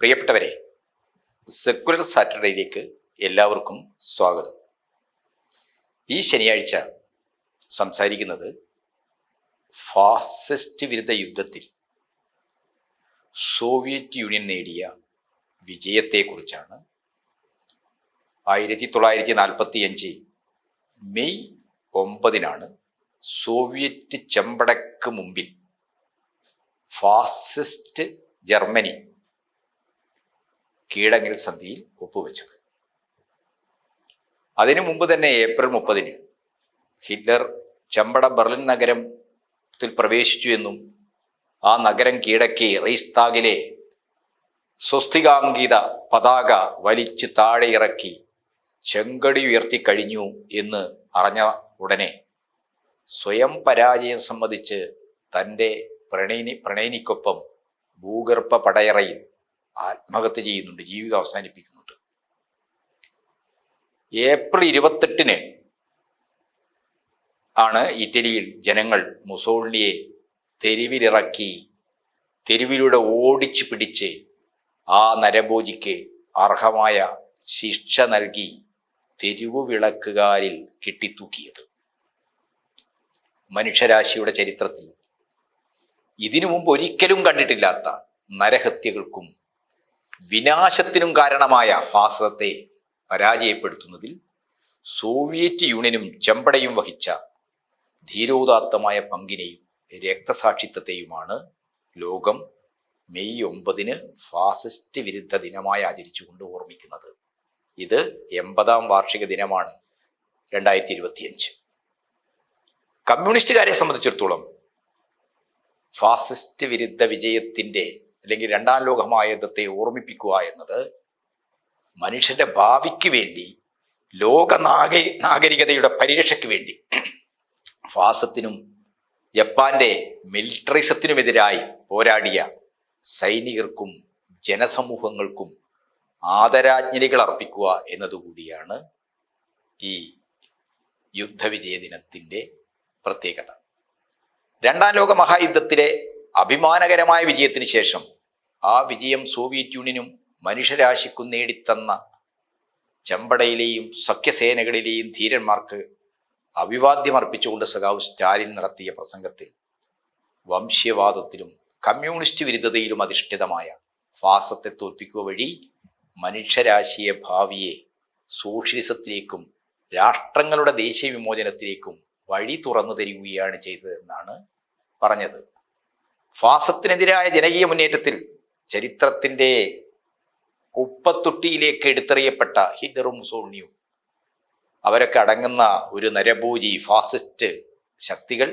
പ്രിയപ്പെട്ടവരെ സെക്കുലർ സാറ്റർഡേയിലേക്ക് എല്ലാവർക്കും സ്വാഗതം. ഈ ശനിയാഴ്ച സംസാരിക്കുന്നത് ഫാസിസ്റ്റ് വിരുദ്ധ യുദ്ധത്തിൽ സോവിയറ്റ് യൂണിയൻ നേടിയ വിജയത്തെക്കുറിച്ചാണ് ആയിരത്തി തൊള്ളായിരത്തി നാൽപ്പത്തി അഞ്ച് മെയ് ഒമ്പതിനാണ് സോവിയറ്റ് ചെമ്പടക്ക് മുമ്പിൽ ഫാസിസ്റ്റ് ജർമ്മനി കീഴങ്ങൽ സന്ധിയിൽ ഒപ്പുവെച്ചത്. അതിനു മുമ്പ് തന്നെ ഏപ്രിൽ മുപ്പതിന് ഹിറ്റ്ലർ ചെമ്പട ബെർലിൻ നഗരത്തിൽ പ്രവേശിച്ചു എന്നും ആ നഗരം കീഴക്കി റീസ്താഗിലെ സ്വസ്തികാങ്കിത പതാക വലിച്ച് താഴെ ഇറക്കി ചെങ്കടി ഉയർത്തി കഴിഞ്ഞു എന്ന് അറിഞ്ഞ ഉടനെ സ്വയം പരാജയം സംബന്ധിച്ച് തന്റെ പ്രണയിനി പ്രണയിനിക്കൊപ്പം ഭൂഗർഭ പടയറയിൽ ആത്മഹത്യ ചെയ്യുന്നുണ്ട് ജീവിതം അവസാനിപ്പിക്കുന്നുണ്ട്. ഏപ്രിൽ ഇരുപത്തെട്ടിന് ആണ് ഇറ്റലിയിൽ ജനങ്ങൾ മുസോളിനിയെ തെരുവിലിറക്കി തെരുവിലൂടെ ഓടിച്ചു പിടിച്ച് ആ നരഭോജിക്ക് അർഹമായ ശിക്ഷ നൽകി തെരുവു കെട്ടിത്തൂക്കിയത്. മനുഷ്യരാശിയുടെ ചരിത്രത്തിൽ ഇതിനു മുമ്പ് ഒരിക്കലും കണ്ടിട്ടില്ലാത്ത നരഹത്യകൾക്കും വിനാശത്തിനും കാരണമായ ഫാസത്തെ പരാജയപ്പെടുത്തുന്നതിൽ സോവിയറ്റ് യൂണിയനും ചെമ്പടയും വഹിച്ച ധീരോദാത്തമായ പങ്കിനെയും രക്തസാക്ഷിത്വത്തെയുമാണ് ലോകം മെയ് ഒമ്പതിന് ഫാസിസ്റ്റ് വിരുദ്ധ ദിനമായി ആചരിച്ചുകൊണ്ട് ഓർമ്മിക്കുന്നത്. ഇത് എൺപതാം വാർഷിക ദിനമാണ് രണ്ടായിരത്തി ഇരുപത്തിയഞ്ച് കമ്മ്യൂണിസ്റ്റുകാരെ സംബന്ധിച്ചിടത്തോളം ഫാസിസ്റ്റ് വിരുദ്ധ വിജയത്തിന്റെ അല്ലെങ്കിൽ രണ്ടാം ലോകമഹായുദ്ധത്തെ ഓർമ്മിപ്പിക്കുക എന്നത് മനുഷ്യന്റെ ഭാവിക്ക് വേണ്ടി ലോക നാഗരി നാഗരികതയുടെ പരിരക്ഷയ്ക്ക് വേണ്ടി. ഫാസത്തിനും ജപ്പാന്റെ മിലിറ്ററിസത്തിനുമെതിരായി പോരാടിയ സൈനികർക്കും ജനസമൂഹങ്ങൾക്കും ആദരാജ്ഞലികൾ അർപ്പിക്കുക എന്നതുകൂടിയാണ് ഈ യുദ്ധവിജയ ദിനത്തിന്റെ പ്രത്യേകത. രണ്ടാം ലോക മഹായുദ്ധത്തിലെ അഭിമാനകരമായ വിജയത്തിന് ശേഷം ആ വിജയം സോവിയറ്റ് യൂണിയനും മനുഷ്യരാശിക്കും നേടിത്തന്ന ചെമ്പടയിലെയും സഖ്യസേനകളിലെയും ധീരന്മാർക്ക് അഭിവാദ്യമർപ്പിച്ചുകൊണ്ട് സഖാവ് സ്റ്റാലിൻ നടത്തിയ പ്രസംഗത്തിൽ വംശീയവാദത്തിലും കമ്മ്യൂണിസ്റ്റ് വിരുദ്ധതയിലും അധിഷ്ഠിതമായ ഫാസത്തെ തോൽപ്പിക്കുക വഴി മനുഷ്യരാശിയെ ഭാവിയെ സോഷ്യലിസത്തിലേക്കും രാഷ്ട്രങ്ങളുടെ ദേശീയ വിമോചനത്തിലേക്കും വഴി തുറന്നു തരികയാണ് ചെയ്തതെന്നാണ് പറഞ്ഞത്. ഫാസത്തിനെതിരായ ജനകീയ മുന്നേറ്റത്തിൽ ചരിത്രത്തിന്റെ കുപ്പത്തൊട്ടിയിലേക്ക് എടുത്തെറിയപ്പെട്ട ഹിറ്റ്ലറും മുസോളിനിയും അവരൊക്കെ അടങ്ങുന്ന ഒരു നരഭൂജി ഫാസിസ്റ്റ് ശക്തികൾ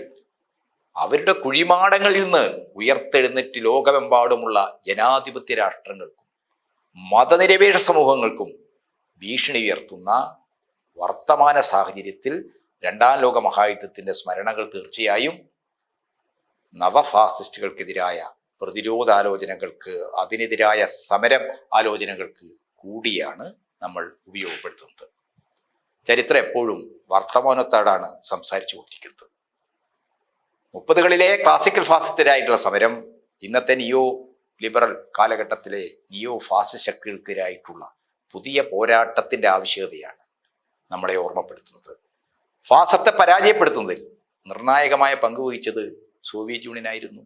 അവരുടെ കുഴിമാടങ്ങളിൽ നിന്ന് ഉയർത്തെഴുന്നേറ്റ് ലോകമെമ്പാടുമുള്ള ജനാധിപത്യ രാഷ്ട്രങ്ങൾക്കും മതനിരപേക്ഷ സമൂഹങ്ങൾക്കും ഭീഷണി ഉയർത്തുന്ന വർത്തമാന സാഹചര്യത്തിൽ രണ്ടാം ലോക മഹായുദ്ധത്തിന്റെ സ്മരണകൾ തീർച്ചയായും നവഫാസിസ്റ്റുകൾക്കെതിരായ പ്രതിരോധാലോചനകൾക്ക് അതിനെതിരായ സമരം ആലോചനകൾക്ക് കൂടിയാണ് നമ്മൾ ഉപയോഗപ്പെടുത്തുന്നത്. ചരിത്രം എപ്പോഴും വർത്തമാനത്തോടാണ് സംസാരിച്ചു കൊണ്ടിരിക്കുന്നത്. മുപ്പതുകളിലെ ക്ലാസിക്കൽ ഫാസിസ്റ്റരായിട്ടുള്ള സമരം ഇന്നത്തെ നിയോ ലിബറൽ കാലഘട്ടത്തിലെ നിയോ ഫാസിസ്റ്റ് ശക്തികൾക്കെതിരായിട്ടുള്ള പുതിയ പോരാട്ടത്തിന്റെ ആവശ്യകതയാണ് നമ്മളെ ഓർമ്മപ്പെടുത്തുന്നത്. ഫാസത്തെ പരാജയപ്പെടുത്തുന്നതിൽ നിർണായകമായ പങ്ക് വഹിച്ചത് സോവിയറ്റ് യൂണിയനായിരുന്നു.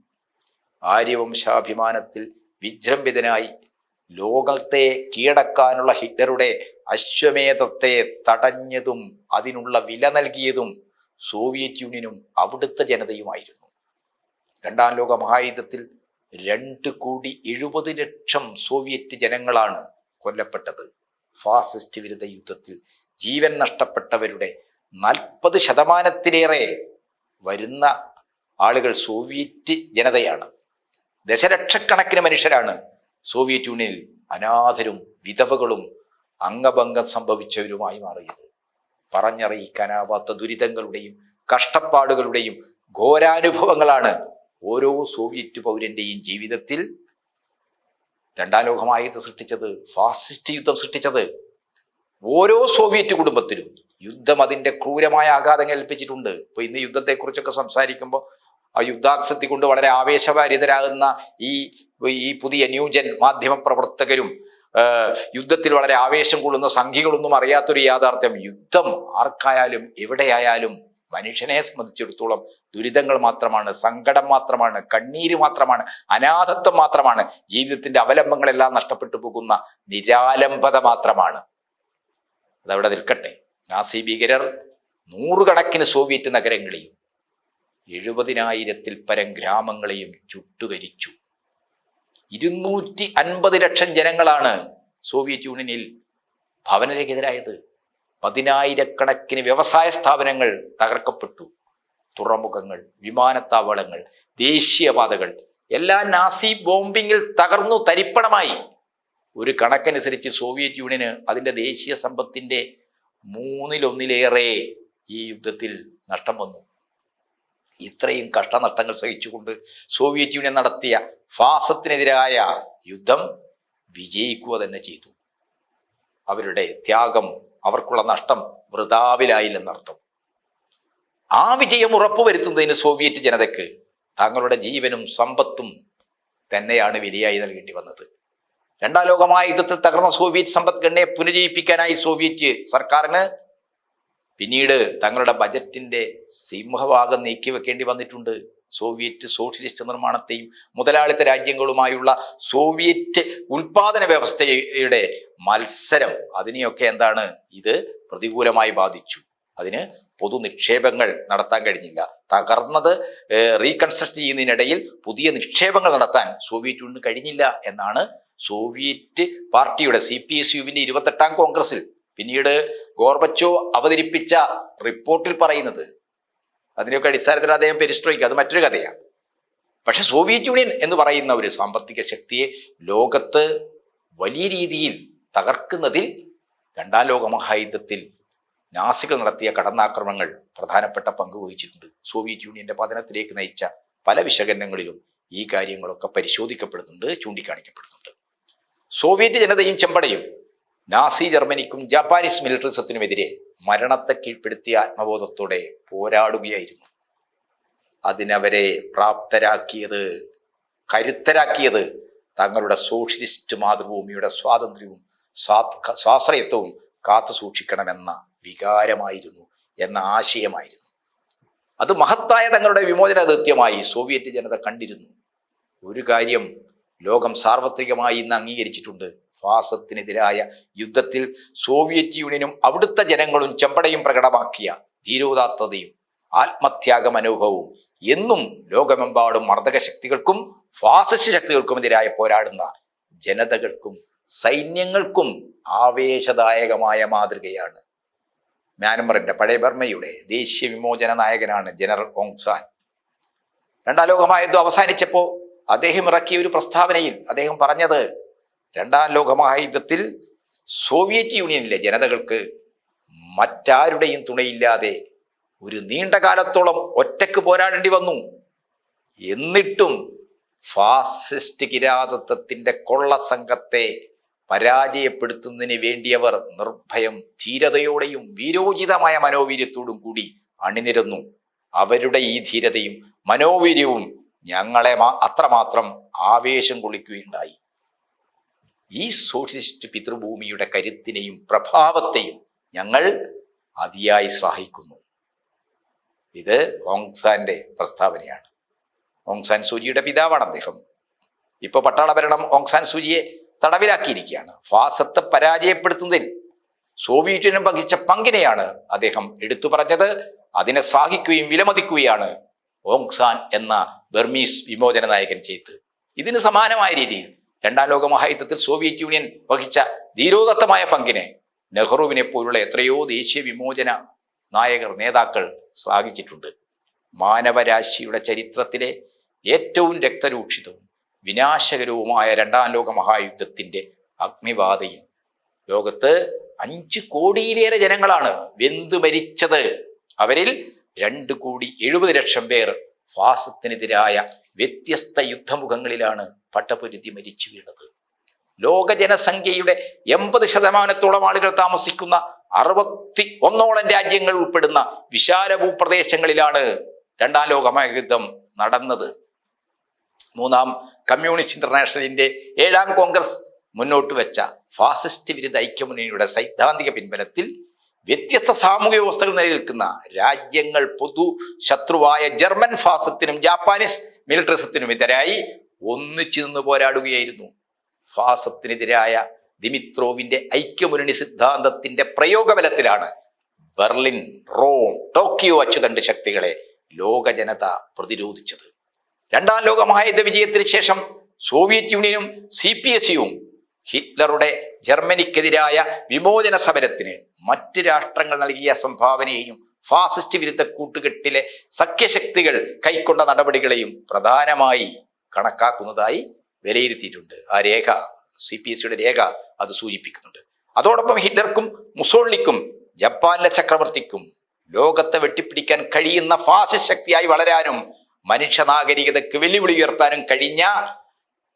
ആര്യവംശാഭിമാനത്തിൽ വിജൃംഭിതനായി ലോകത്തെ കീഴടക്കാനുള്ള ഹിറ്റ്ലറുടെ അശ്വമേധത്തെ തടഞ്ഞതും അതിനുള്ള വില നൽകിയതും സോവിയറ്റ് യൂണിയനും അവിടുത്തെ ജനതയുമായിരുന്നു. രണ്ടാം ലോക മഹായുദ്ധത്തിൽ രണ്ട് കോടി എഴുപത് ലക്ഷം സോവിയറ്റ് ജനങ്ങളാണ് കൊല്ലപ്പെട്ടത്. ഫാസിസ്റ്റ് വിരുദ്ധ യുദ്ധത്തിൽ ജീവൻ നഷ്ടപ്പെട്ടവരുടെ നാൽപ്പത് ശതമാനത്തിലേറെ വരുന്ന ആളുകൾ സോവിയറ്റ് ജനതയാണ്. ദശലക്ഷക്കണക്കിന് മനുഷ്യരാണ് സോവിയറ്റ് യൂണിയനിൽ അനാഥരും വിധവകളും അംഗഭംഗം സംഭവിച്ചവരുമായി മാറിയത്. പറഞ്ഞറിയിക്കാനാവാത്ത ദുരിതങ്ങളുടെയും കഷ്ടപ്പാടുകളുടെയും ഘോരാനുഭവങ്ങളാണ് ഓരോ സോവിയറ്റ് പൗരന്റെയും ജീവിതത്തിൽ രണ്ടാം ലോകമായത് സൃഷ്ടിച്ചത് ഫാസിസ്റ്റ് യുദ്ധം സൃഷ്ടിച്ചത്. ഓരോ സോവിയറ്റ് കുടുംബത്തിലും യുദ്ധം അതിന്റെ ക്രൂരമായ ആഘാതം ഏൽപ്പിച്ചിട്ടുണ്ട്. ഇപ്പൊ ഇന്ന് യുദ്ധത്തെക്കുറിച്ചൊക്കെ സംസാരിക്കുമ്പോൾ ആ യുദ്ധാക്സത്തി കൊണ്ട് വളരെ ആവേശഭാരിതരാകുന്ന ഈ ഈ പുതിയ ന്യൂജൻ മാധ്യമ പ്രവർത്തകരും യുദ്ധത്തിൽ വളരെ ആവേശം കൊള്ളുന്ന സംഖ്യകളൊന്നും അറിയാത്തൊരു യാഥാർത്ഥ്യം. യുദ്ധം ആർക്കായാലും എവിടെയായാലും മനുഷ്യനെ സംബന്ധിച്ചിടത്തോളം ദുരിതങ്ങൾ മാത്രമാണ് സങ്കടം മാത്രമാണ് കണ്ണീര് മാത്രമാണ് അനാഥത്വം മാത്രമാണ്. ജീവിതത്തിന്റെ അവലംബങ്ങളെല്ലാം നഷ്ടപ്പെട്ടു പോകുന്ന നിരാലംബത മാത്രമാണ്. അതവിടെ നിൽക്കട്ടെ. നാസി ഭീകരർ നൂറുകണക്കിന് സോവിയറ്റ് നഗരങ്ങളെയും എഴുപതിനായിരത്തിൽ പരം ഗ്രാമങ്ങളെയും ചുട്ടുകരിച്ചു. ഇരുന്നൂറ്റി അൻപത് ലക്ഷം ജനങ്ങളാണ് സോവിയറ്റ് യൂണിയനിൽ ഭവനരഹിതരായത്. പതിനായിരക്കണക്കിന് വ്യവസായ സ്ഥാപനങ്ങൾ തകർക്കപ്പെട്ടു. തുറമുഖങ്ങൾ വിമാനത്താവളങ്ങൾ ദേശീയപാതകൾ എല്ലാം നാസി ബോംബിങ്ങിൽ തകർന്നു തരിപ്പണമായി. ഒരു കണക്കനുസരിച്ച് സോവിയറ്റ് യൂണിയന് അതിന്റെ ദേശീയ സമ്പത്തിന്റെ മൂന്നിലൊന്നിലേറെ ഈ യുദ്ധത്തിൽ നഷ്ടം വന്നു. ഇത്രയും കഷ്ടനഷ്ടങ്ങൾ സഹിച്ചുകൊണ്ട് സോവിയറ്റ് യൂണിയൻ നടത്തിയ ഫാസത്തിനെതിരായ യുദ്ധം വിജയിക്കുക തന്നെ ചെയ്തു. അവരുടെ ത്യാഗം അവർക്കുള്ള നഷ്ടം വൃതാവിലായില്ലെന്നർത്ഥം ആ വിജയം ഉറപ്പുവരുത്തുന്നതിന് സോവിയറ്റ് ജനതയ്ക്ക് തങ്ങളുടെ ജീവനും സമ്പത്തും തന്നെയാണ് വിലയായി നൽകേണ്ടി വന്നത്. രണ്ടാം ലോകമായ യുദ്ധത്തിൽ തകർന്ന സോവിയറ്റ് സമ്പദ്ഘടനയെ പുനരുജ്ജീവിപ്പിക്കാനായി സോവിയറ്റ് സർക്കാരിന് പിന്നീട് തങ്ങളുടെ ബജറ്റിന്റെ സിംഹഭാഗം നീക്കിവെക്കേണ്ടി വന്നിട്ടുണ്ട്. സോവിയറ്റ് സോഷ്യലിസ്റ്റ് നിർമ്മാണത്തെയും മുതലാളിത്ത രാജ്യങ്ങളുമായുള്ള സോവിയറ്റ് ഉൽപാദന വ്യവസ്ഥയുടെ മത്സരം അതിനെയൊക്കെ എന്താണ്? ഇത് പ്രതികൂലമായി ബാധിച്ചു. അതിന് പൊതു നിക്ഷേപങ്ങൾ നടത്താൻ കഴിഞ്ഞില്ല. തകർന്നത് റീകൺസ്ട്രക്ട് ചെയ്യുന്നതിനിടയിൽ പുതിയ നിക്ഷേപങ്ങൾ നടത്താൻ സോവിയറ്റ് കഴിഞ്ഞില്ല എന്നാണ് സോവിയറ്റ് പാർട്ടിയുടെ സി പി എസ് യുവിന്റെ ഇരുപത്തെട്ടാം കോൺഗ്രസിൽ പിന്നീട് ഗോർബച്ചോ അവതരിപ്പിച്ച റിപ്പോർട്ടിൽ പറയുന്നത്. അതിന്റെയൊക്കെ അടിസ്ഥാനത്തിൽ അദ്ദേഹം പെരിസ്ട്രോയിക്കുക അത് മറ്റൊരു കഥയാണ്. പക്ഷെ സോവിയറ്റ് യൂണിയൻ എന്ന് പറയുന്ന ഒരു സാമ്പത്തിക ശക്തിയെ ലോകത്ത് വലിയ രീതിയിൽ തകർക്കുന്നതിൽ രണ്ടാം ലോക മഹായുദ്ധത്തിൽ നാസികൾ നടത്തിയ കടന്നാക്രമണങ്ങൾ പ്രധാനപ്പെട്ട പങ്ക് വഹിച്ചിട്ടുണ്ട്. സോവിയറ്റ് യൂണിയന്റെ പതനത്തിലേക്ക് നയിച്ച പല വിശകലനങ്ങളിലും ഈ കാര്യങ്ങളൊക്കെ പരിശോധിക്കപ്പെടുന്നുണ്ട് ചൂണ്ടിക്കാണിക്കപ്പെടുന്നുണ്ട്. സോവിയറ്റ് ജനതയും ചെമ്പടയും നാസി ജർമ്മനിക്കും ജാപ്പാനീസ് മിലിറ്ററിസത്തിനുമെതിരെ മരണത്തെ കീഴ്പ്പെടുത്തിയ ആത്മബോധത്തോടെ പോരാടുകയായിരുന്നു. അതിനവരെ പ്രാപ്തരാക്കിയത് കരുത്തരാക്കിയത് തങ്ങളുടെ സോഷ്യലിസ്റ്റ് മാതൃഭൂമിയുടെ സ്വാതന്ത്ര്യവും സ്വാ- സ്വാശ്രയത്വവും കാത്തു സൂക്ഷിക്കണമെന്ന വികാരമായിരുന്നു എന്ന ആശയമായിരുന്നു. അത് മഹത്തായ തങ്ങളുടെ വിമോചന ദൃത്യമായി സോവിയറ്റ് ജനത കണ്ടിരുന്നു. ഒരു കാര്യം ലോകം സാർവത്രികമായി ഇന്ന് അംഗീകരിച്ചിട്ടുണ്ട്. ഫാസത്തിനെതിരായ യുദ്ധത്തിൽ സോവിയറ്റ് യൂണിയനും അവിടുത്തെ ജനങ്ങളും ചെമ്പടയും പ്രകടമാക്കിയ ധീരോദാത്തതയും ആത്മത്യാഗ മനോഭവവും എന്നും ലോകമെമ്പാടും മർദ്ദക ശക്തികൾക്കും ഫാസിസ്റ്റ് ശക്തികൾക്കുമെതിരായ പോരാടുന്ന ജനതകൾക്കും സൈന്യങ്ങൾക്കും ആവേശദായകമായ മാതൃകയാണ്. മ്യാൻമറിന്റെ പഴയ ബർമ്മയുടെ ദേശീയ വിമോചന നായകനാണ് ജനറൽ ഓങ്സാൻ രണ്ടാം ലോകമഹായുദ്ധം അവസാനിച്ചപ്പോൾ അദ്ദേഹം ഇറക്കിയ ഒരു പ്രസ്താവനയിൽ അദ്ദേഹം പറഞ്ഞത് രണ്ടാം ലോകമഹായുദ്ധത്തിൽ സോവിയറ്റ് യൂണിയനിലെ ജനതകൾക്ക് മറ്റാരുടെയും തുണയില്ലാതെ ഒരു നീണ്ട കാലത്തോളം ഒറ്റയ്ക്ക് പോരാടേണ്ടി വന്നു. എന്നിട്ടും ഫാസിസ്റ്റ് കിരാതത്വത്തിന്റെ കൊള്ളസംഘത്തെ പരാജയപ്പെടുത്തുന്നതിന് വേണ്ടിയവർ നിർഭയം ധീരതയോടെയും വീരോചിതമായ മനോവീര്യത്തോടും കൂടി അണിനിരന്നു. അവരുടെ ഈ ധീരതയും മനോവീര്യവും ഞങ്ങളെ അത്രമാത്രം ആവേശം കൊള്ളിക്കുകയുണ്ടായി. ഈ സോഷ്യലിസ്റ്റ് പിതൃഭൂമിയുടെ കരുത്തിനെയും പ്രഭാവത്തെയും ഞങ്ങൾ അതിയായി സ്വാഹിക്കുന്നു. ഇത് ഓങ്സാന്റെ പ്രസ്താവനയാണ്. ഓങ്സാൻ സൂചിയുടെ പിതാവാണ് അദ്ദേഹം. ഇപ്പൊ പട്ടാള ഭരണം ഓങ്സാൻ സൂചിയെ തടവിലാക്കിയിരിക്കുകയാണ്. ഫാസത്തെ പരാജയപ്പെടുത്തുന്നതിൽ സോവിയറ്റിനും വഹിച്ച പങ്കിനെയാണ് അദ്ദേഹം എടുത്തു പറഞ്ഞത്. അതിനെ ശ്ലാഘിക്കുകയും വിലമതിക്കുകയാണ് ഓങ്സാൻ എന്ന ബർമീസ് വിമോചന നായകൻ ചെയ്ത്. ഇതിന് സമാനമായ രീതിയിൽ രണ്ടാം ലോക മഹായുദ്ധത്തിൽ സോവിയറ്റ് യൂണിയൻ വഹിച്ച ധീരോദത്തമായ പങ്കിനെ നെഹ്റുവിനെ പോലുള്ള എത്രയോ ദേശീയ വിമോചന നായകർ നേതാക്കൾ ശ്ലാഘിച്ചിട്ടുണ്ട്. മാനവരാശിയുടെ ചരിത്രത്തിലെ ഏറ്റവും രക്തരൂക്ഷിതവും വിനാശകരവുമായ രണ്ടാം ലോക മഹായുദ്ധത്തിന്റെ അഗ്നിബാധയിൽ ലോകത്ത് അഞ്ച് കോടിയിലേറെ ജനങ്ങളാണ് വെന്തു മരിച്ചത്. അവരിൽ രണ്ട് കോടി എഴുപത് ലക്ഷം പേർ ഫാസത്തിനെതിരായ വ്യത്യസ്ത യുദ്ധമുഖങ്ങളിലാണ് പട്ടപൊരുതി മരിച്ചു വീണത്. ലോക ജനസംഖ്യയുടെ എൺപത് ശതമാനത്തോളം ആളുകൾ താമസിക്കുന്ന അറുപത്തി ഒന്നോളം രാജ്യങ്ങൾ ഉൾപ്പെടുന്ന വിശാല ഭൂപ്രദേശങ്ങളിലാണ് രണ്ടാം ലോക മഹായുദ്ധം നടന്നത്. മൂന്നാം കമ്മ്യൂണിസ്റ്റ് ഇന്റർനാഷണലിന്റെ ഏഴാം കോൺഗ്രസ് മുന്നോട്ട് വെച്ച ഫാസിസ്റ്റ് വിരുദ്ധ ഐക്യമുന്നണിയുടെ സൈദ്ധാന്തിക പിൻബലത്തിൽ വ്യത്യസ്ത സാമൂഹ്യ വ്യവസ്ഥകൾ നിലനിൽക്കുന്ന രാജ്യങ്ങൾ പൊതു ശത്രുവായ ജർമ്മൻ ഫാസത്തിനും ജാപ്പാനീസ് മിലിറ്ററിസത്തിനും എതിരായി ഒന്നിച്ചു നിന്ന് പോരാടുകയായിരുന്നു. ഫാസത്തിനെതിരായ ദിമിത്രോവിന്റെ ഐക്യമുന്നണി സിദ്ധാന്തത്തിന്റെ പ്രയോഗബലത്തിലാണ് ബെർലിൻ റോം ടോക്കിയോ അച്ചുതണ്ട് ശക്തികളെ ലോക ജനത പ്രതിരോധിച്ചത്. രണ്ടാം ലോക വിജയത്തിന് ശേഷം സോവിയറ്റ് യൂണിയനും സി പി എസ് യുവും ഹിറ്റ്ലറുടെ ജർമ്മനിക്കെതിരായ വിമോചന സമരത്തിന് മറ്റ് രാഷ്ട്രങ്ങൾ നൽകിയ സംഭാവനയെയും ഫാസിസ്റ്റ് വിരുദ്ധ കൂട്ടുകെട്ടിലെ സഖ്യശക്തികൾ കൈക്കൊണ്ട നടപടികളെയും പ്രധാനമായി കണക്കാക്കുന്നതായി വിലയിരുത്തിയിട്ടുണ്ട്. ആ രേഖ സി പി എസ് സിയുടെ രേഖ അത് സൂചിപ്പിക്കുന്നുണ്ട്. അതോടൊപ്പം ഹിറ്റ്ലർക്കും മുസോളിക്കും ജപ്പാനിലെ ചക്രവർത്തിക്കും ലോകത്തെ വെട്ടിപ്പിടിക്കാൻ കഴിയുന്ന ഫാസിസ്റ്റ് ശക്തിയായി വളരാനും മനുഷ്യ നാഗരികതയ്ക്ക് വെല്ലുവിളി ഉയർത്താനും കഴിഞ്ഞ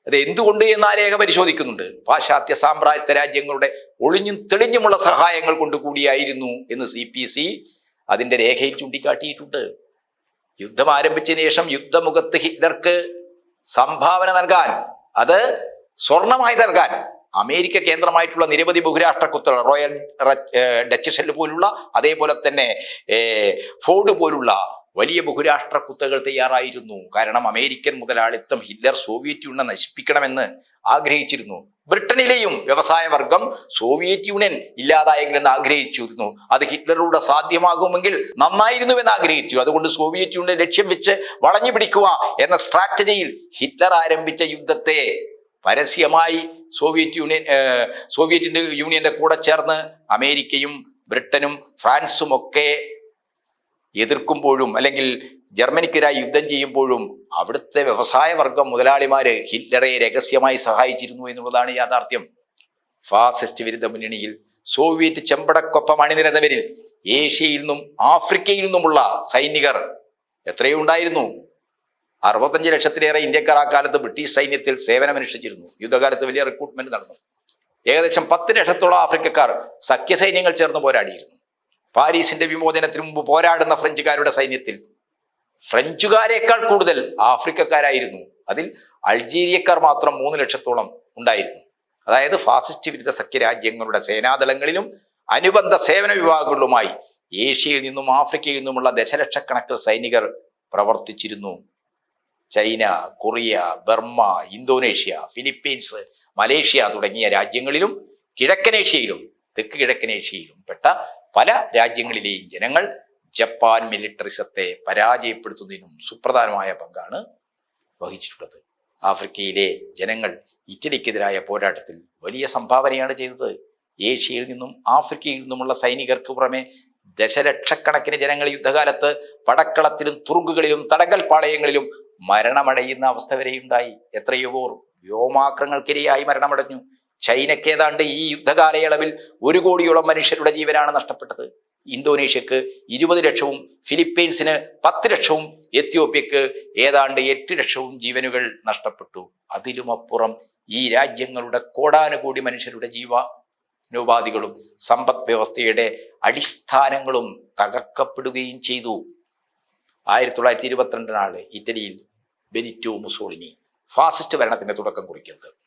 അത് എന്തുകൊണ്ട് എന്ന് ആ രേഖ പരിശോധിക്കുന്നുണ്ട്. പാശ്ചാത്യ സാമ്രാജ്യത്വ രാജ്യങ്ങളുടെ ഒളിഞ്ഞും തെളിഞ്ഞുമുള്ള സഹായങ്ങൾ കൊണ്ട് കൂടിയായിരുന്നു എന്ന് സി പി സി അതിന്റെ രേഖയിൽ ചൂണ്ടിക്കാട്ടിയിട്ടുണ്ട്. യുദ്ധം ആരംഭിച്ചതിന് ശേഷം യുദ്ധമുഖത്ത് ഹിറ്റ്ലർക്ക് സംഭാവന നൽകാൻ അത് സ്വർണമായി നൽകാൻ അമേരിക്ക കേന്ദ്രമായിട്ടുള്ള നിരവധി ബഹുരാഷ്ട്ര കുത്തകൾ റോയൽ ഡച്ച് ഷെല്ല് പോലുള്ള അതേപോലെ തന്നെ ഫോർഡ് പോലുള്ള വലിയ ബഹുരാഷ്ട്ര കുത്തകൾ തയ്യാറായിരുന്നു. കാരണം അമേരിക്കൻ മുതലാളിത്തം ഹിറ്റ്ലർ സോവിയറ്റ് യൂണിയൻ നശിപ്പിക്കണമെന്ന് ആഗ്രഹിച്ചിരുന്നു. ബ്രിട്ടനിലെയും വ്യവസായ വർഗം സോവിയറ്റ് യൂണിയൻ ഇല്ലാതായെങ്കിലെന്ന് ആഗ്രഹിച്ചിരുന്നു. അത് ഹിറ്റ്ലറിലൂടെ സാധ്യമാകുമെങ്കിൽ നന്നായിരുന്നുവെന്ന് ആഗ്രഹിച്ചു. അതുകൊണ്ട് സോവിയറ്റ് യൂണിയൻ ലക്ഷ്യം വെച്ച് വളഞ്ഞു പിടിക്കുക എന്ന സ്ട്രാറ്റജിയിൽ ഹിറ്റ്ലർ ആരംഭിച്ച യുദ്ധത്തെ പരസ്യമായി സോവിയറ്റ് യൂണിയൻ സോവിയറ്റ് യൂണിയന്റെ കൂടെ ചേർന്ന് അമേരിക്കയും ബ്രിട്ടനും ഫ്രാൻസും ഒക്കെ എതിർക്കുമ്പോഴും അല്ലെങ്കിൽ ജർമ്മനിക്കെതിരായി യുദ്ധം ചെയ്യുമ്പോഴും അവിടുത്തെ വ്യവസായ വർഗം മുതലാളിമാര് ഹിറ്റ്ലറെ രഹസ്യമായി സഹായിച്ചിരുന്നു എന്നുള്ളതാണ് യാഥാർത്ഥ്യം. ഫാസിസ്റ്റ് വിരുദ്ധ മുന്നണിയിൽ സോവിയറ്റ് ചെമ്പടക്കൊപ്പം അണിനിരന്നവരിൽ ഏഷ്യയിൽ നിന്നും ആഫ്രിക്കയിൽ നിന്നുമുള്ള സൈനികർ എത്രയോ ഉണ്ടായിരുന്നു അറുപത്തഞ്ച് ലക്ഷത്തിലേറെ ഇന്ത്യക്കാർ ആ കാലത്ത് ബ്രിട്ടീഷ് സൈന്യത്തിൽ സേവനമനുഷ്ഠിച്ചിരുന്നു. യുദ്ധകാലത്ത് വലിയ റിക്രൂട്ട്മെന്റ് നടന്നു. ഏകദേശം പത്ത് ലക്ഷത്തോളം ആഫ്രിക്കക്കാർ സഖ്യസൈന്യങ്ങൾ ചേർന്ന് പോരാടിയിരുന്നു. പാരീസിന്റെ വിമോചനത്തിന് മുമ്പ് പോരാടുന്ന ഫ്രഞ്ചുകാരുടെ സൈന്യത്തിൽ. ഫ്രഞ്ചുകാരേക്കാൾ കൂടുതൽ ആഫ്രിക്കക്കാരായിരുന്നു. അതിൽ അൾജീരിയക്കാർ മാത്രം മൂന്ന് ലക്ഷത്തോളം ഉണ്ടായിരുന്നു. അതായത് ഫാസിസ്റ്റ് വിരുദ്ധ സഖ്യരാജ്യങ്ങളുടെ സേനാദളങ്ങളിലും അനുബന്ധ സേവന വിഭാഗങ്ങളിലുമായി ഏഷ്യയിൽ നിന്നും ആഫ്രിക്കയിൽ നിന്നുമുള്ള ദശലക്ഷക്കണക്കിന് സൈനികർ പ്രവർത്തിച്ചിരുന്നു. China Korea Burma Indonesia Philippines Malaysia തുടങ്ങിയ രാജ്യങ്ങളിലും കിഴക്കനേഷ്യയിലും തെക്ക് കിഴക്കനേഷ്യയിലും പെട്ട പല രാജ്യങ്ങളിലെയും ജനങ്ങൾ ജപ്പാൻ മിലിറ്ററിസത്തെ പരാജയപ്പെടുത്തുന്നതിനും സുപ്രധാനമായ പങ്കാണ് വഹിച്ചിട്ടുള്ളത്. ആഫ്രിക്കയിലെ ജനങ്ങൾ ഇറ്റലിക്കെതിരായ പോരാട്ടത്തിൽ വലിയ സംഭാവനയാണ് ചെയ്തത്. ഏഷ്യയിൽ നിന്നും ആഫ്രിക്കയിൽ നിന്നുമുള്ള സൈനികർക്ക് പുറമെ ദശലക്ഷക്കണക്കിന് ജനങ്ങൾ യുദ്ധകാലത്ത് പടക്കളത്തിലും തുറുങ്കുകളിലും തടങ്കൽ പാളയങ്ങളിലും മരണമടയുന്ന അവസ്ഥ വരെയുണ്ടായി. എത്രയോ വ്യോമാക്രങ്ങൾക്കിരയായി മരണമടഞ്ഞു. ചൈനയ്ക്ക് ഏതാണ്ട് ഈ യുദ്ധകാലയളവിൽ ഒരു കോടിയോളം മനുഷ്യരുടെ ജീവനാണ് നഷ്ടപ്പെട്ടത്. ഇന്തോനേഷ്യക്ക് ഇരുപത് ലക്ഷവും ഫിലിപ്പീൻസിന് പത്ത് ലക്ഷവും എത്യോപ്യക്ക് ഏതാണ്ട് എട്ട് ലക്ഷവും ജീവനുകൾ നഷ്ടപ്പെട്ടു. അതിലുമപ്പുറം ഈ രാജ്യങ്ങളുടെ കോടാനുകൂടി മനുഷ്യരുടെ ജീവ ജീവനോപാധികളും സമ്പദ് വ്യവസ്ഥയുടെ അടിസ്ഥാനങ്ങളും തകർക്കപ്പെടുകയും ചെയ്തു. ആയിരത്തി തൊള്ളായിരത്തി ഇരുപത്തിരണ്ടിനാണ് ഇറ്റലിയിൽ ബെനിറ്റോ മുസോളിനി ഫാസിസ്റ്റ് ഭരണത്തിന്റെ തുടക്കം കുറിക്കുന്നത്.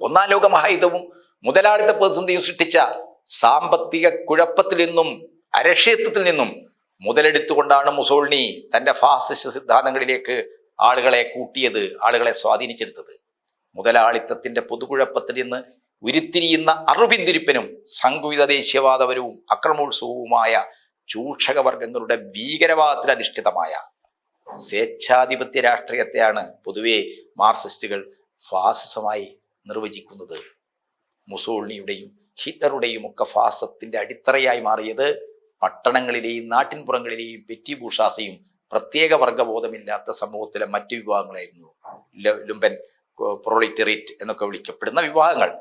ഒന്നാം ലോക മഹായുദ്ധവും മുതലാളിത്ത പ്രതിസന്ധിയും സൃഷ്ടിച്ച സാമ്പത്തിക കുഴപ്പത്തിൽ നിന്നും അരക്ഷിതത്വത്തിൽ നിന്നും മുതലെടുത്തുകൊണ്ടാണ് മുസോളിനി തന്റെ ഫാസിസ്റ്റ് സിദ്ധാന്തങ്ങളിലേക്ക് ആളുകളെ കൂട്ടിയത് ആളുകളെ സ്വാധീനിച്ചെടുത്തത്. മുതലാളിത്തത്തിന്റെ പൊതുകുഴപ്പത്തിൽ നിന്ന് ഉരുത്തിരിയുന്ന അറുപിന്തിരിപ്പനും സംഘുവിത ദേശീയവാദപരവും അക്രമോത്സവവുമായ ചൂഷകവർഗങ്ങളുടെ ഭീകരവാദത്തിൽ അധിഷ്ഠിതമായ സ്വേച്ഛാധിപത്യ രാഷ്ട്രീയത്തെയാണ് പൊതുവെ മാർസിസ്റ്റുകൾ ഫാസിസമായി നിർവചിക്കുന്നത്. മുസോളിനിയുടെയും ഹിറ്റ്ലറുടെയും ഒക്കെ ഫാസത്തിന്റെ അടിത്തറയായി മാറിയത് പട്ടണങ്ങളിലെയും നാട്ടിൻപുറങ്ങളിലെയും പെറ്റി ഭൂഷാസയും പ്രത്യേക വർഗബോധമില്ലാത്ത സമൂഹത്തിലെ മറ്റു വിഭാഗങ്ങളായിരുന്നു. ലുംബൻ പ്രൊളിറ്ററേറ്റ് എന്നൊക്കെ വിളിക്കപ്പെടുന്ന വിഭാഗങ്ങൾ.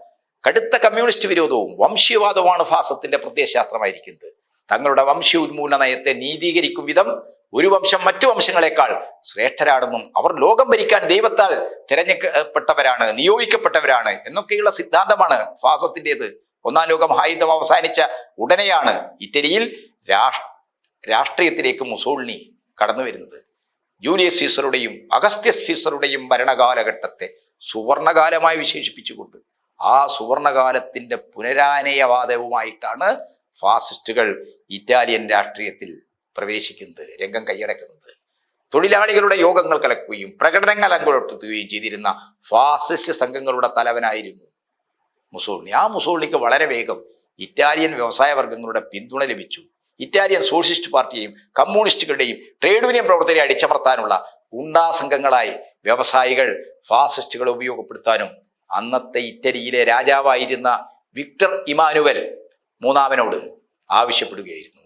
കടുത്ത കമ്മ്യൂണിസ്റ്റ് വിരോധവും വംശീയവാദവുമാണ് ഫാസത്തിന്റെ പ്രത്യയശാസ്ത്രമായിരിക്കുന്നത്. തങ്ങളുടെ വംശീയ ഉന്മൂലന നയത്തെ നീതീകരിക്കും വിധം ഒരു വംശം മറ്റു വംശങ്ങളെക്കാൾ ശ്രേഷ്ഠരാണെന്നും അവർ ലോകം ഭരിക്കാൻ ദൈവത്താൽ തിരഞ്ഞെടുക്കപ്പെട്ടവരാണ് നിയോഗിക്കപ്പെട്ടവരാണ് എന്നൊക്കെയുള്ള സിദ്ധാന്തമാണ് ഫാസത്തിന്റെത്. ഒന്നാം ലോക മഹായുദ്ധം അവസാനിച്ച ഉടനെയാണ് ഇറ്റലിയിൽ രാഷ് രാഷ്ട്രീയത്തിലേക്ക് മുസോളിനി കടന്നു വരുന്നത്. ജൂലിയസ് സീസറുടെയും അഗസ്ത്യ സീസറുടെയും ഭരണകാലഘട്ടത്തെ സുവർണകാലമായി വിശേഷിപ്പിച്ചുകൊണ്ട് ആ സുവർണകാലത്തിന്റെ പുനരാനയവാദവുമായിട്ടാണ് ഫാസിസ്റ്റുകൾ ഇറ്റാലിയൻ രാഷ്ട്രീയത്തിൽ പ്രവേശിക്കുന്നത് രംഗം കൈയടക്കുന്നത്. തൊഴിലാളികളുടെ യോഗങ്ങൾ കലക്കുകയും പ്രകടനങ്ങൾ അങ്കുഴപ്പെടുത്തുകയും ചെയ്തിരുന്ന ഫാസിസ്റ്റ് സംഘങ്ങളുടെ തലവനായിരുന്നു മുസോളിനി. ആ മുസോളിനിക്ക് വളരെ വേഗം ഇറ്റാലിയൻ വ്യവസായ വർഗങ്ങളുടെ പിന്തുണ ലഭിച്ചു. ഇറ്റാലിയൻ സോഷ്യലിസ്റ്റ് പാർട്ടിയെയും കമ്മ്യൂണിസ്റ്റുകളുടെയും ട്രേഡ് യൂണിയൻ പ്രവർത്തകരെ അടിച്ചമർത്താനുള്ള ഗുണ്ടാ സംഘങ്ങളായി വ്യവസായികൾ ഫാസിസ്റ്റുകളെ ഉപയോഗപ്പെടുത്താനും അന്നത്തെ ഇറ്റലിയിലെ രാജാവായിരുന്ന വിക്ടർ ഇമാനുവൽ മൂന്നാമനോട് ആവശ്യപ്പെടുകയായിരുന്നു.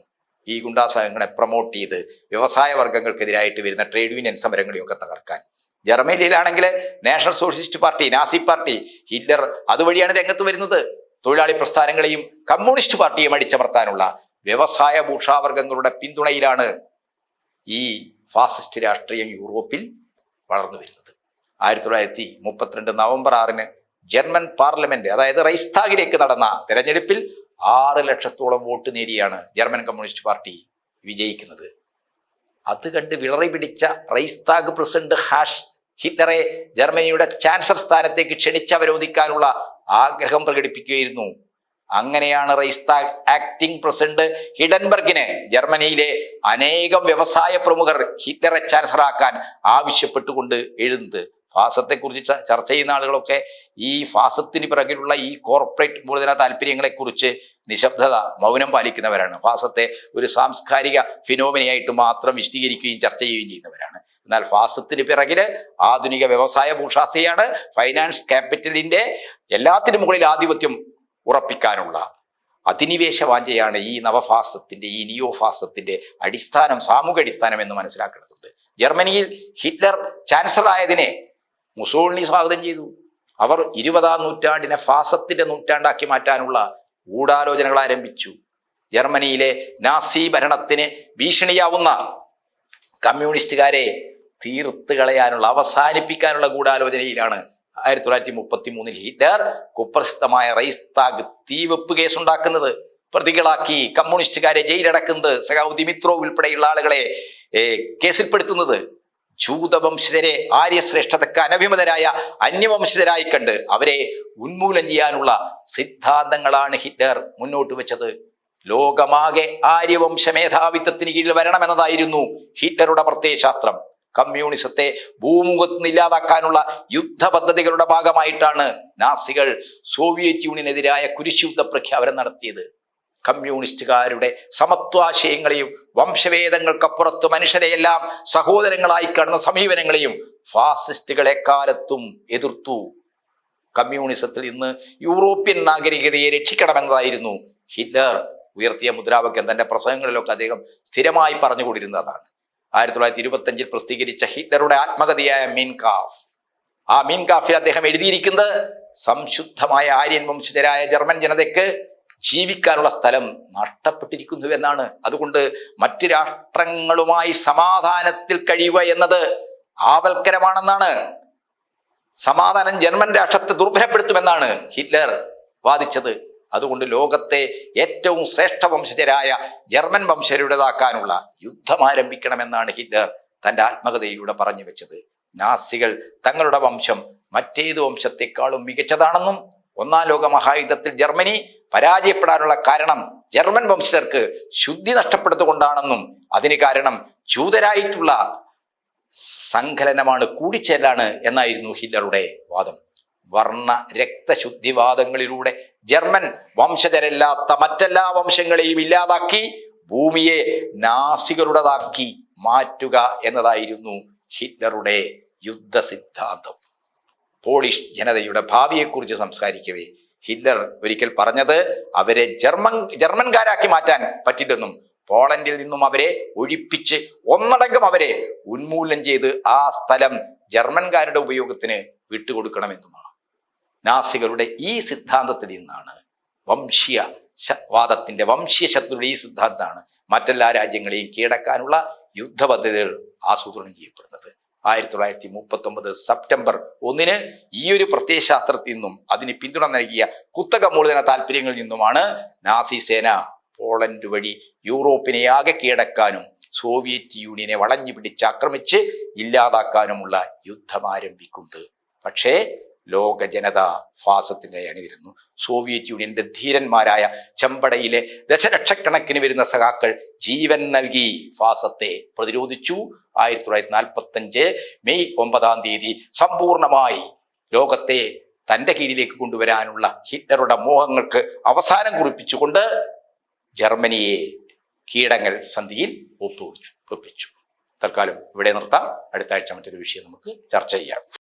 ഈ ഗുണ്ടാ സംഘങ്ങളെ പ്രൊമോട്ട് ചെയ്ത് വ്യവസായ വർഗങ്ങൾക്കെതിരായിട്ട് വരുന്ന ട്രേഡ് യൂണിയൻ സമരങ്ങളെയൊക്കെ തകർക്കാൻ. ജർമ്മനിയിലാണെങ്കിൽ national socialist party Nazi party Hitler അതുവഴിയാണ് രംഗത്ത് വരുന്നത്. തൊഴിലാളി പ്രസ്ഥാനങ്ങളെയും കമ്മ്യൂണിസ്റ്റ് പാർട്ടിയും അടിച്ചമർത്താനുള്ള വ്യവസായ ഭൂഷാവർഗങ്ങളുടെ പിന്തുണയിലാണ് ഈ ഫാസിസ്റ്റ് രാഷ്ട്രീയം യൂറോപ്പിൽ വളർന്നു വരുന്നത്. ആയിരത്തി തൊള്ളായിരത്തി മുപ്പത്തിരണ്ട് നവംബർ ആറിന് ജർമ്മൻ പാർലമെന്റ് അതായത് റൈസ്താഗിലേക്ക് നടന്ന തെരഞ്ഞെടുപ്പിൽ ആറ് ലക്ഷത്തോളം വോട്ട് നേടിയാണ് ജർമ്മൻ കമ്മ്യൂണിസ്റ്റ് പാർട്ടി വിജയിക്കുന്നത്. അത് കണ്ട് വിളറി പിടിച്ച റൈസ്താഗ് പ്രസിഡന്റ് ഹാഷ് ഹിറ്റ്ലറെ ജർമ്മനിയുടെ ചാൻസലർ സ്ഥാനത്തേക്ക് ക്ഷണിച്ചവരോധിക്കാനുള്ള ആഗ്രഹം പ്രകടിപ്പിക്കുകയായിരുന്നു. അങ്ങനെയാണ് റൈസ്താഗ് ആക്ടിംഗ് പ്രസിഡന്റ് ഹിഡൻബർഗിന് ജർമ്മനിയിലെ അനേകം വ്യവസായ പ്രമുഖർ ഹിറ്റ്ലറെ ചാൻസലറാക്കാൻ ആവശ്യപ്പെട്ടുകൊണ്ട് എഴുതുന്നത് ഫാസത്തെക്കുറിച്ച് ചർച്ച ചെയ്യുന്ന ആളുകളൊക്കെ ഈ ഫാസത്തിന് പിറകിലുള്ള ഈ കോർപ്പറേറ്റ് മൂലധന താല്പര്യങ്ങളെക്കുറിച്ച് നിശബ്ദത മൗനം പാലിക്കുന്നവരാണ്. ഫാസത്തെ ഒരു സാംസ്കാരിക ഫിനോമിനയായിട്ട് മാത്രം വിശദീകരിക്കുകയും ചർച്ച ചെയ്യുകയും ചെയ്യുന്നവരാണ്. എന്നാൽ ഫാസത്തിന് പിറകിൽ ആധുനിക വ്യവസായ ഭൂഷാസിയാണ് ഫൈനാൻസ് ക്യാപിറ്റലിന്റെ എല്ലാത്തിനും മുകളിൽ ആധിപത്യം ഉറപ്പിക്കാനുള്ള അധിനിവേശ വാഞ്ചയാണ് ഈ നവഫാസത്തിന്റെ ഈ നിയോഫാസത്തിന്റെ അടിസ്ഥാനം സാമൂഹ്യ അടിസ്ഥാനം എന്ന് മനസ്സിലാക്കേണ്ടതുണ്ട്. ജർമ്മനിയിൽ ഹിറ്റ്ലർ ചാൻസലർ ആയതിനെ മുസോളിനി സ്വാഗതം ചെയ്തു. അവർ ഇരുപതാം നൂറ്റാണ്ടിനെ ഫാസത്തിന്റെ നൂറ്റാണ്ടാക്കി മാറ്റാനുള്ള ഗൂഢാലോചനകൾ ആരംഭിച്ചു. ജർമ്മനിയിലെ നാസി ഭരണത്തിന് ഭീഷണിയാവുന്ന കമ്മ്യൂണിസ്റ്റുകാരെ തീർത്ത് കളയാനുള്ള അവസാനിപ്പിക്കാനുള്ള ഗൂഢാലോചനയിലാണ് ആയിരത്തി തൊള്ളായിരത്തി മുപ്പത്തി മൂന്നിൽ ഹിറ്റ്ലർ കുപ്രസിദ്ധമായ റൈസ്താഗ് തീവെപ്പ് കേസ് ഉണ്ടാക്കുന്നത് പ്രതികളാക്കി കമ്മ്യൂണിസ്റ്റുകാരെ ജയിലടക്കുന്നത് ദിമിത്രോ ഉൾപ്പെടെയുള്ള ആളുകളെ കേസിൽപ്പെടുത്തുന്നത്. ജൂതവംശജരെ ആര്യശ്രേഷ്ഠതക്ക് അനഭിമതരായ അന്യവംശജരായി കണ്ട് അവരെ ഉന്മൂലം ചെയ്യാനുള്ള സിദ്ധാന്തങ്ങളാണ് ഹിറ്റ്ലർ മുന്നോട്ട് വെച്ചത്. ലോകമാകെ ആര്യവംശ മേധാവിത്വത്തിന് കീഴിൽ വരണമെന്നതായിരുന്നു ഹിറ്റ്ലറുടെ പ്രത്യയശാസ്ത്രം. കമ്മ്യൂണിസത്തെ ഭൂമുഖത്ത് നിന്ന് ഇല്ലാതാക്കാനുള്ള യുദ്ധ പദ്ധതികളുടെ ഭാഗമായിട്ടാണ് നാസികൾ സോവിയറ്റ് യൂണിയനെതിരായ കുരിശുദ്ധ പ്രഖ്യാപനം നടത്തിയത്. കമ്മ്യൂണിസ്റ്റുകാരുടെ സമത്വാശയങ്ങളെയും വംശവേദങ്ങൾക്കപ്പുറത്ത് മനുഷ്യരെയെല്ലാം സഹോദരങ്ങളായി കാണുന്ന സമീപനങ്ങളെയും ഫാസിസ്റ്റുകൾ കാലത്തും എതിർത്തു. കമ്മ്യൂണിസത്തിൽ നിന്ന് യൂറോപ്യൻ നാഗരികതയെ രക്ഷിക്കണമെന്നതായിരുന്നു ഹിറ്റ്ലർ. ഉയർത്തിയ മുദ്രാവാക്യം തന്റെ പ്രസംഗങ്ങളിലൊക്കെ അദ്ദേഹം സ്ഥിരമായി പറഞ്ഞുകൊണ്ടിരുന്നതാണ്. ആയിരത്തി തൊള്ളായിരത്തി ഇരുപത്തഞ്ചിൽ പ്രസിദ്ധീകരിച്ച ഹിറ്റ്ലറുടെ ആത്മകഥയായ മീൻകാഫ്. ആ മീൻകാഫിൽ അദ്ദേഹം എഴുതിയിരിക്കുന്നത് സംശുദ്ധമായ ആര്യൻ വംശജരായ ജർമ്മൻ ജനതയ്ക്ക് ജീവിക്കാനുള്ള സ്ഥലം നഷ്ടപ്പെട്ടിരിക്കുന്നു എന്നാണ്. അതുകൊണ്ട് മറ്റ് രാഷ്ട്രങ്ങളുമായി സമാധാനത്തിൽ കഴിയുക എന്നത് ആവൽക്കരമാണെന്നാണ്. സമാധാനം ജർമ്മൻ രാഷ്ട്രത്തെ ദുർബലപ്പെടുത്തുമെന്നാണ് ഹിറ്റ്ലർ വാദിച്ചത്. അതുകൊണ്ട് ലോകത്തെ ഏറ്റവും ശ്രേഷ്ഠ വംശജരായ ജർമ്മൻ വംശജരുടേതാക്കാനുള്ള യുദ്ധം ആരംഭിക്കണമെന്നാണ് ഹിറ്റ്ലർ തന്റെ ആത്മകഥയിലൂടെ പറഞ്ഞു വെച്ചത്. നാസികൾ തങ്ങളുടെ വംശം മറ്റേത് വംശത്തെക്കാളും മികച്ചതാണെന്നും ഒന്നാം ലോക മഹായുദ്ധത്തിൽ ജർമ്മനി പരാജയപ്പെടാനുള്ള കാരണം ജർമ്മൻ വംശജർക്ക് ശുദ്ധി നഷ്ടപ്പെടുത്തുകൊണ്ടാണെന്നും അതിന് കാരണം ചൂതരായിട്ടുള്ള സങ്കലനമാണ് കൂടിച്ചേരലാണ് എന്നായിരുന്നു ഹിറ്റ്ലറുടെ വാദം. വർണ രക്തശുദ്ധിവാദങ്ങളിലൂടെ ജർമ്മൻ വംശജരല്ലാത്ത മറ്റെല്ലാ വംശങ്ങളെയും ഇല്ലാതാക്കി ഭൂമിയെ നാസികളുടേതാക്കി മാറ്റുക എന്നതായിരുന്നു ഹിറ്റ്ലറുടെ യുദ്ധ സിദ്ധാന്തം പോളിഷ് ജനതയുടെ ഭാവിയെക്കുറിച്ച് സംസാരിക്കവേ. ഹിറ്റ്ലർ ഒരിക്കൽ പറഞ്ഞത് അവരെ ജർമ്മൻ ജർമ്മൻകാരാക്കി മാറ്റാൻ പറ്റില്ലെന്നും പോളണ്ടിൽ നിന്നും അവരെ ഒഴിപ്പിച്ച് ഒന്നടങ്കം അവരെ ഉന്മൂലനം ചെയ്ത് ആ സ്ഥലം ജർമ്മൻകാരുടെ ഉപയോഗത്തിന് വിട്ടുകൊടുക്കണമെന്നുമാണ്. നാസികളുടെ ഈ സിദ്ധാന്തത്തിൽ നിന്നാണ് വംശീയ വാദത്തിന്റെ വംശീയ ശത്രുയുടെ ഈ സിദ്ധാന്തമാണ് മറ്റെല്ലാ രാജ്യങ്ങളെയും കീഴടക്കാനുള്ള യുദ്ധപദ്ധതികൾ ആസൂത്രണം ചെയ്യപ്പെടുന്നത്. ആയിരത്തി തൊള്ളായിരത്തി മുപ്പത്തി ഒമ്പത് സെപ്റ്റംബർ ഒന്നിന് ഈ ഒരു പ്രത്യയശാസ്ത്രത്തിൽ നിന്നും അതിന് പിന്തുണ നൽകിയ കുത്തക മൂലധന താല്പര്യങ്ങളിൽ നിന്നുമാണ് നാസി സേന പോളണ്ട് വഴി യൂറോപ്പിനെ ആകെ കീഴടക്കാനും സോവിയറ്റ് യൂണിയനെ വളഞ്ഞു പിടിച്ച് ആക്രമിച്ച് ഇല്ലാതാക്കാനുമുള്ള യുദ്ധം ആരംഭിക്കുന്നത്. പക്ഷേ ലോക ജനത ഫാസത്തിന്റെ അണിനിരുന്നു. സോവിയറ്റ് യൂണിയന്റെ ധീരന്മാരായ ചെമ്പടയിലെ ദശലക്ഷക്കണക്കിന് വരുന്ന സഖാക്കൾ ജീവൻ നൽകി. ഫാസത്തെ പ്രതിരോധിച്ചു. ആയിരത്തി തൊള്ളായിരത്തി നാൽപ്പത്തി അഞ്ച് മെയ് ഒമ്പതാം തീയതി സമ്പൂർണമായി ലോകത്തെ തന്റെ കീഴിലേക്ക് കൊണ്ടുവരാനുള്ള ഹിറ്റ്ലറുടെ മോഹങ്ങൾക്ക് അവസാനം കുറിപ്പിച്ചുകൊണ്ട് ജർമ്മനിയെ കീടങ്ങൾ സന്ധിയിൽ ഒപ്പുവെച്ചു ഒപ്പിച്ചു. തൽക്കാലം ഇവിടെ നിർത്താം. അടുത്ത ആഴ്ച മറ്റൊരു വിഷയം നമുക്ക് ചർച്ച ചെയ്യാം.